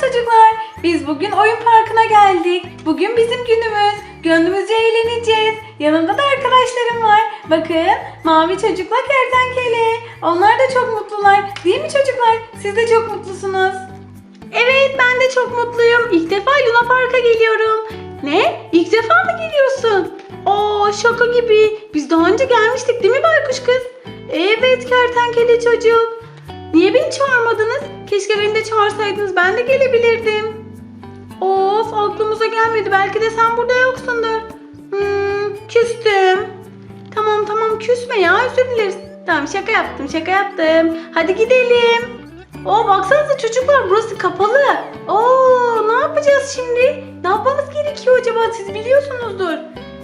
çocuklar. Biz bugün oyun parkına geldik. Bugün bizim günümüz. Gönlümüzce eğleneceğiz. Yanımda da arkadaşlarım var. Bakın mavi çocukla kertenkele. Onlar da çok mutlular. Değil mi çocuklar? Siz de çok mutlusunuz. Evet ben de çok mutluyum. İlk defa Luna Park'a geliyorum. Ne? İlk defa mı geliyorsun? Oo şaka gibi. Biz daha önce gelmiştik değil mi baykuş kız? Evet kertenkele çocuk. Niye beni çağırmadınız? Keşke beni de çağırsaydınız ben de gelebilirdim. Of aklımıza gelmedi. Belki de sen burada yoksundur. Hmm, küstüm. Tamam tamam küsme ya özür dileriz. Tamam şaka yaptım şaka yaptım. Hadi gidelim. Oo baksanıza çocuklar burası kapalı. Oo ne yapacağız şimdi? Ne yapmamız gerekiyor acaba siz biliyorsunuzdur.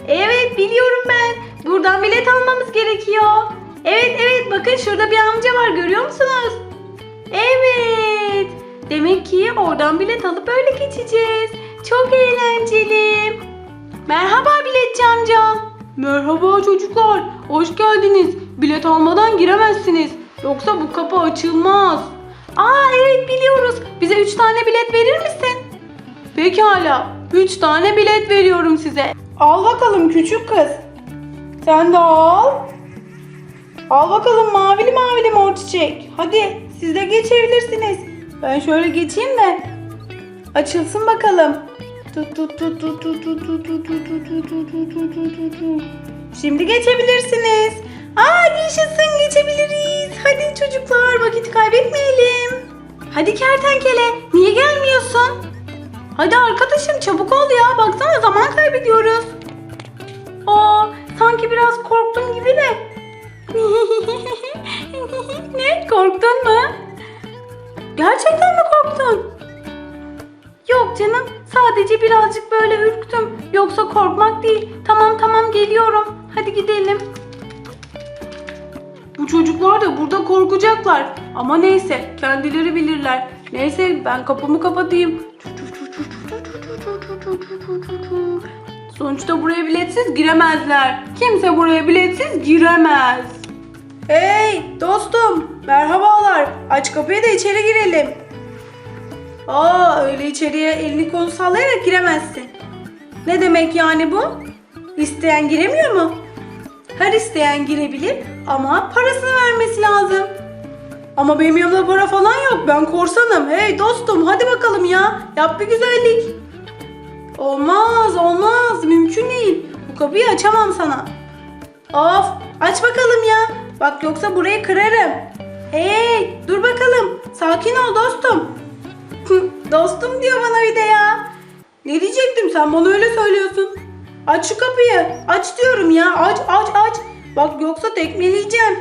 Evet biliyorum ben. Buradan bilet almamız gerekiyor. Evet evet bakın şurada bir amca var görüyor musunuz? Evet. Demek ki oradan bilet alıp öyle geçeceğiz. Çok eğlenceli. Merhaba biletçi amca. Merhaba çocuklar. Hoş geldiniz. Bilet almadan giremezsiniz. Yoksa bu kapı açılmaz. Aa evet biliyoruz. Bize 3 tane bilet verir misin? Pekala. 3 tane bilet veriyorum size. Al bakalım küçük kız. Sen de al. Al bakalım mavili mavili mor çiçek. Hadi siz de geçebilirsiniz. Ben şöyle geçeyim de açılsın bakalım. Şimdi geçebilirsiniz. Aa yaşasın geçebiliriz. Hadi çocuklar vakit kaybetmeyelim. Hadi kertenkele niye gelmiyorsun? Hadi arkadaşım çabuk ol ya baksana zaman kaybediyoruz. Aa sanki biraz korktum gibi de ne? Korktun mu? Gerçekten mi korktun? Yok canım. Sadece birazcık böyle ürktüm. Yoksa korkmak değil. Tamam tamam geliyorum. Hadi gidelim. Bu çocuklar da burada korkacaklar. Ama neyse kendileri bilirler. Neyse ben kapımı kapatayım. Sonuçta buraya biletsiz giremezler. Kimse buraya biletsiz giremez. Hey dostum merhabalar. Aç kapıyı da içeri girelim. Aa öyle içeriye elini kolunu sallayarak giremezsin. Ne demek yani bu? İsteyen giremiyor mu? Her isteyen girebilir ama parasını vermesi lazım. Ama benim yanımda para falan yok. Ben korsanım. Hey dostum hadi bakalım ya. Yap bir güzellik. Olmaz olmaz. Mümkün değil. Bu kapıyı açamam sana. Of aç bakalım ya. Bak yoksa burayı kırarım. Hey dur bakalım. Sakin ol dostum. dostum diyor bana bir de ya. Ne diyecektim sen bana öyle söylüyorsun. Aç şu kapıyı. Aç diyorum ya. Aç aç aç. Bak yoksa tekmeleyeceğim.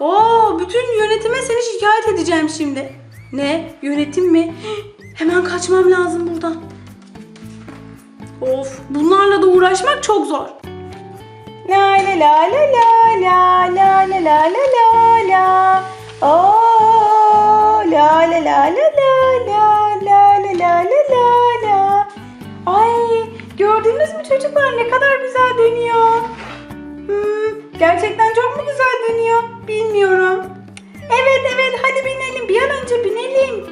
Oo, bütün yönetime seni şikayet edeceğim şimdi. Ne? Yönetim mi? Hemen kaçmam lazım buradan. Of, bunlarla da uğraşmak çok zor. La la la la la la la la la la la. Oo, la la la la la la la la la la la. Ay, gördünüz mü çocuklar ne kadar güzel dönüyor. Hmm, gerçekten çok mu güzel dönüyor? Bilmiyorum. Evet evet hadi binelim. Bir an önce binelim.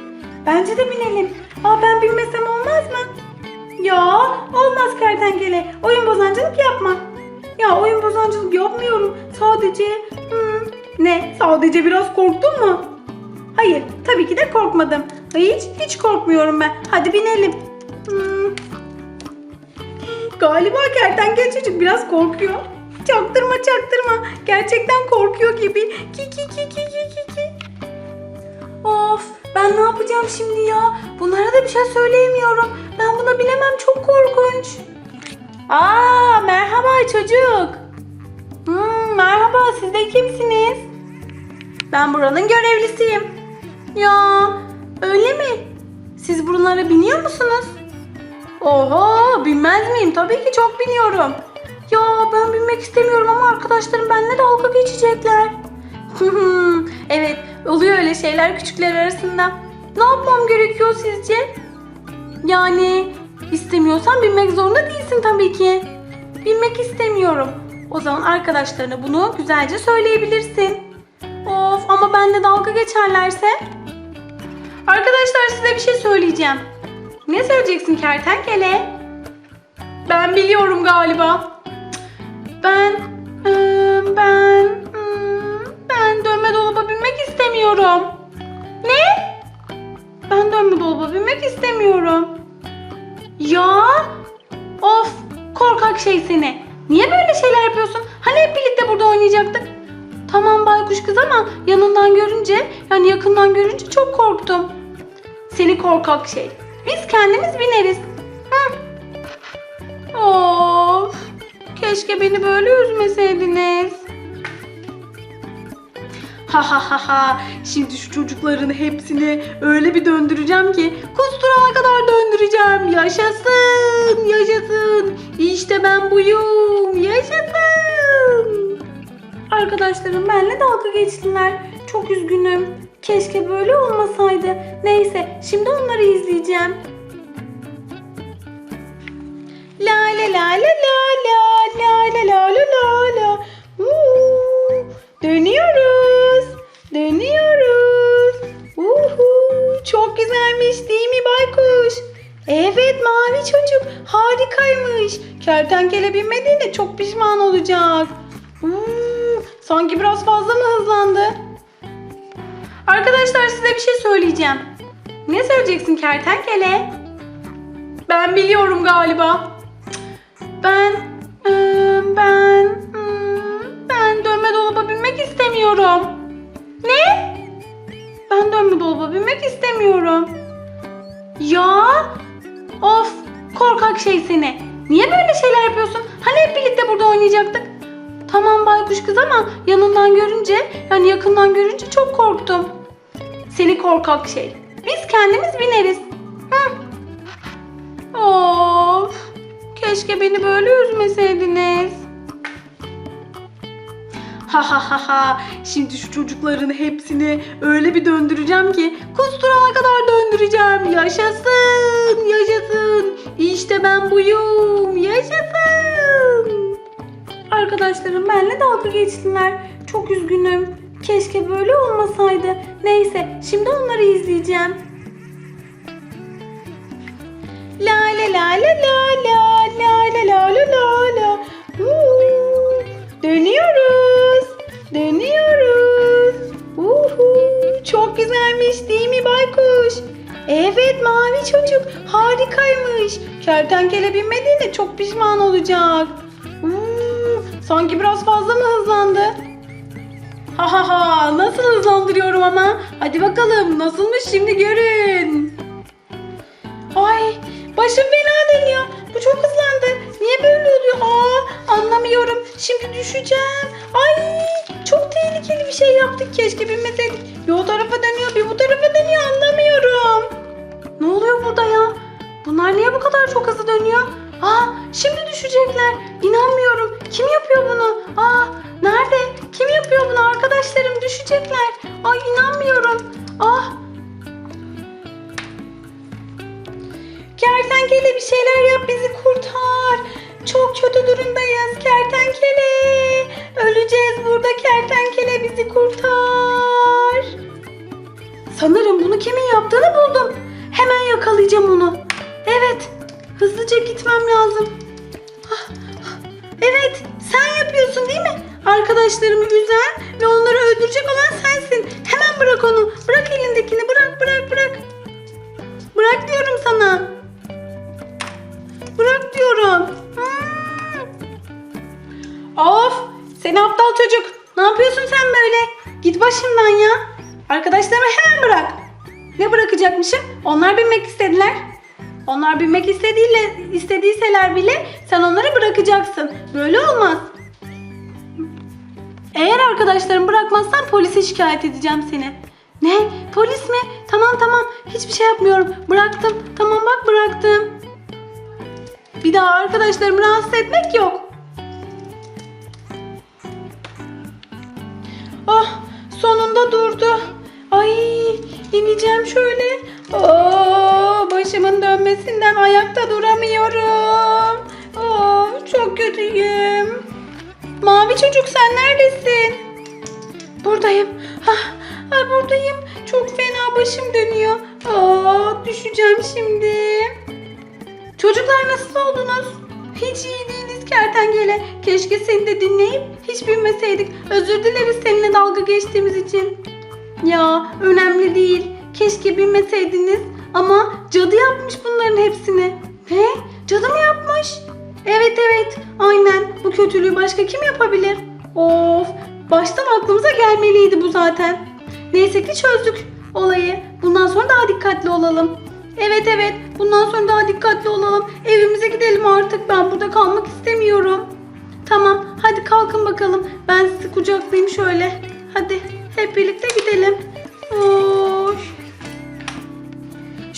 Bence de binelim. Aa ben bilmesem olmaz mı? Ya olmaz kertenkele. Oyun bozancılık yapma. Ya oyun bozancılık yapmıyorum. Sadece hmm, ne? Sadece biraz korktun mu? Hayır tabii ki de korkmadım. Hiç hiç korkmuyorum ben. Hadi binelim. Hmm. Galiba kertenkele çocuk biraz korkuyor. Çaktırma çaktırma. Gerçekten korkuyor gibi. Ki ki ki ki ki ki ki. Of ben ne yapacağım şimdi ya? Bunlara da bir şey söyleyemiyorum. Ben buna bilemem çok korkunç. Aa merhaba çocuk. Hmm, merhaba siz de kimsiniz? Ben buranın görevlisiyim. Ya öyle mi? Siz buralara biniyor musunuz? Oho bilmez miyim? Tabii ki çok biniyorum. Ya ben binmek istemiyorum ama arkadaşlarım benimle dalga geçecekler. evet oluyor öyle şeyler küçükler arasında. Ne yapmam gerekiyor sizce? Yani istemiyorsan binmek zorunda değilsin tabii ki. Binmek istemiyorum. O zaman arkadaşlarına bunu güzelce söyleyebilirsin. Of ama benimle dalga geçerlerse? Arkadaşlar size bir şey söyleyeceğim. Ne söyleyeceksin kertenkele? Ben biliyorum galiba. Ben eee, ben hmm, ben dönme dolaba binmek istemiyorum. Ne? Ben dönme dolaba binmek istemiyorum. Ya of korkak şey seni. Niye böyle şeyler yapıyorsun? Hani hep birlikte burada oynayacaktık. Tamam baykuş kız ama yanından görünce yani yakından görünce çok korktum. Seni korkak şey. Biz kendimiz bineriz. Hı. Of. Keşke beni böyle üzmeseydiniz. Ha ha ha ha. Şimdi şu çocukların hepsini öyle bir döndüreceğim ki kusturana kadar döndüreceğim. Yaşasın, yaşasın. İşte ben buyum. Yaşasın. Arkadaşlarım benimle dalga geçtiler. Çok üzgünüm. Keşke böyle olmasaydı. Neyse, şimdi onları izleyeceğim. La la la la la la la la la la la la. Dönüyoruz. Dönüyoruz. Uhu. Çok güzelmiş değil mi baykuş? Evet mavi çocuk harikaymış. Kertenkele binmediğinde çok pişman olacak. Uuu. Sanki biraz fazla mı hızlandı? Arkadaşlar size bir şey söyleyeceğim. Ne söyleyeceksin kertenkele? Ben biliyorum galiba. Ben eee, ben hmm, ben dönme dolaba binmek istemiyorum. Ne? Ben dönme dolaba binmek istemiyorum. Ya of korkak şey seni. Niye böyle şeyler yapıyorsun? Hani hep birlikte burada oynayacaktık. Tamam baykuş kız ama yanından görünce yani yakından görünce çok korktum. Seni korkak şey. Biz kendimiz bineriz. Hı. Of. Keşke beni böyle üzmeseydiniz. Ha ha ha ha. Şimdi şu çocukların hepsini öyle bir döndüreceğim ki kusturana kadar döndüreceğim. Yaşasın, yaşasın. İşte ben buyum. Yaşasın. Arkadaşlarım benle dalga geçtiler. Çok üzgünüm. Keşke böyle olmasaydı. Neyse, şimdi onları izleyeceğim. La la la la la la la Kertenkele binmediğinde çok pişman olacak. Uuu. Sanki biraz fazla mı hızlandı? Ha ha ha nasıl hızlandırıyorum ama. Hadi bakalım nasılmış şimdi görün. Ay başım fena dönüyor. Bu çok hızlandı. Niye böyle oluyor? Aa anlamıyorum. Şimdi düşeceğim. Ay çok tehlikeli bir şey yaptık. Keşke binmeseydik. Bir o tarafa dönüyor bir bu tarafa dönüyor anlamıyorum. Ne oluyor ya? Bunlar niye bu kadar çok hızlı dönüyor? Aa şimdi düşecekler. İnanmıyorum. Kim yapıyor bunu? Aa nerede? Kim yapıyor bunu? Arkadaşlarım düşecekler. Ay inanmıyorum. Ah Kertenkele bir şeyler yap bizi kurtar. Çok kötü durumdayız kertenkele. Öleceğiz burada kertenkele bizi kurtar. Sanırım bunu kimin yaptığını buldum. Hemen yakalayacağım onu. Hızlıca gitmem lazım. Ah, ah, Evet sen yapıyorsun değil mi? Arkadaşlarımı üzen ve onları öldürecek olan sensin. Hemen bırak onu. Bırak elindekini bırak bırak bırak. Bırak diyorum sana. Bırak diyorum. Hmm. Of! Seni aptal çocuk. Ne yapıyorsun sen böyle? Git başımdan ya. Arkadaşlarımı hemen bırak. Ne bırakacakmışım? Onlar binmek istediler. Onlar binmek istediğiyle, istediyseler bile sen onları bırakacaksın. Böyle olmaz. Eğer arkadaşlarım bırakmazsan polise şikayet edeceğim seni. Ne? Polis mi? Tamam tamam. Hiçbir şey yapmıyorum. Bıraktım. Tamam bak bıraktım. Bir daha arkadaşlarımı rahatsız etmek yok. Oh sonunda durdu. Ay ineceğim şöyle. Dönmesinden ayakta duramıyorum. Oh, çok kötüyüm. Mavi çocuk sen neredesin? Buradayım. Ah, buradayım. Çok fena başım dönüyor. Aa, düşeceğim şimdi. Çocuklar nasıl oldunuz? Hiç iyi değiliz kertenkele. Keşke seni de dinleyip hiç bilmeseydik. Özür dileriz seninle dalga geçtiğimiz için. Ya önemli değil. Keşke bilmeseydiniz. Ama cadı yapmış bunların hepsini. He? Cadı mı yapmış? Evet evet. Aynen. Bu kötülüğü başka kim yapabilir? Of. Baştan aklımıza gelmeliydi bu zaten. Neyse ki çözdük olayı. Bundan sonra daha dikkatli olalım. Evet evet. Bundan sonra daha dikkatli olalım. Evimize gidelim artık. Ben burada kalmak istemiyorum. Tamam. Hadi kalkın bakalım. Ben sizi kucaklayayım şöyle. Hadi hep birlikte gidelim. Oy.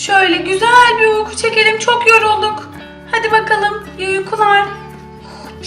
Şöyle güzel bir uyku çekelim. Çok yorulduk. Hadi bakalım. İyi uykular. Oh,